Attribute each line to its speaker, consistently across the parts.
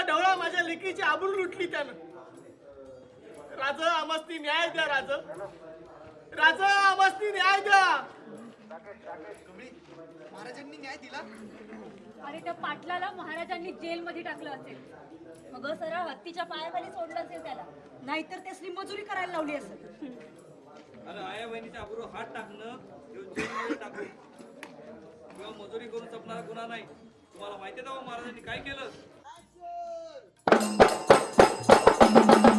Speaker 1: दिवसा ढवळा माझ्या लेकीची आबरू लुटली त्यानं. राज आमस्ती न्याय द्या राज. राज आमस्ती न्याय द्या.
Speaker 2: महाराजांनी न्याय दिला?
Speaker 3: अरे त्या पाटलाला महाराजांनी जेलमध्ये टाकलं असेल. मग सरळ हत्तीच्या पायाखाली सोडलं असेल त्याला. नाहीतर त्यासनी मजुरी करायला लावली असेल.
Speaker 4: अरे आया बहिणीच्या अबरू हात टाकणं जेलमध्ये टाकू किंवा मजुरी करून जपणारा गुन्हा नाही. तुम्हाला माहिती आहे का महाराजांनी काय केलं? Thank you.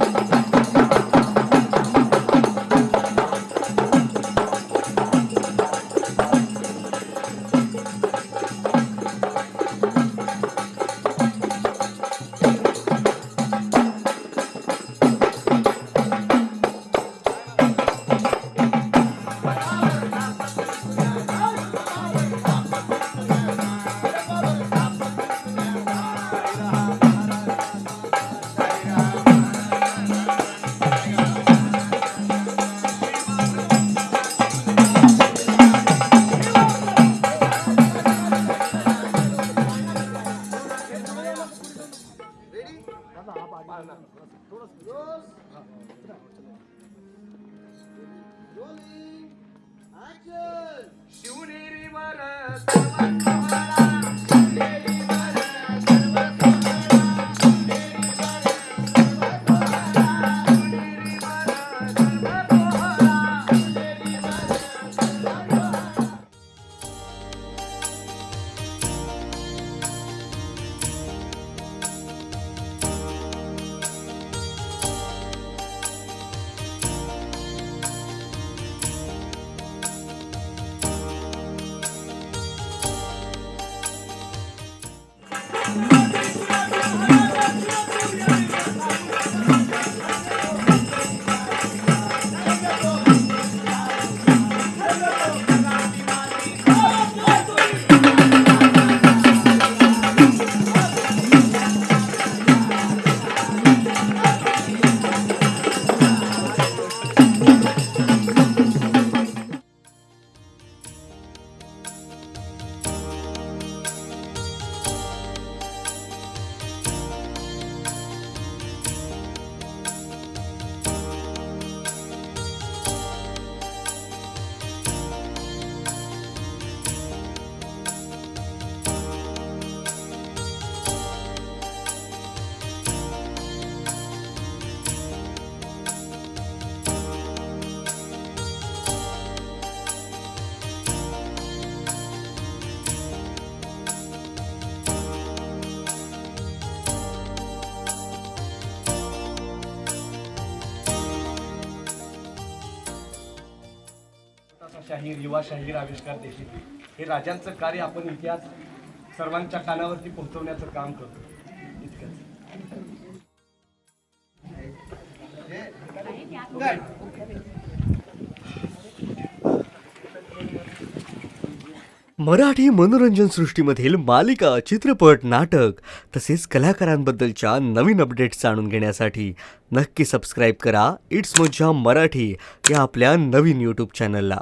Speaker 4: माझा हा पाडणार थोडस जोस जोली ऍक्शन शिवनेरी वर शाहीर युवाशाहीर आविष्कार देखील हे राजांचं कार्य आपण इतिहास सर्वांच्या कानावरती पोहोचवण्याचं काम करतो. इतकंच.
Speaker 5: मराठी मनोरंजन सृष्टीमधील मालिका चित्रपट नाटक तसेच कलाकारांबद्दलच्या नवीन अपडेट्स जाणून घेण्यासाठी नक्की सबस्क्राईब करा. इट्स मज्जा मराठी या आपल्या नवीन यूट्यूब चॅनलला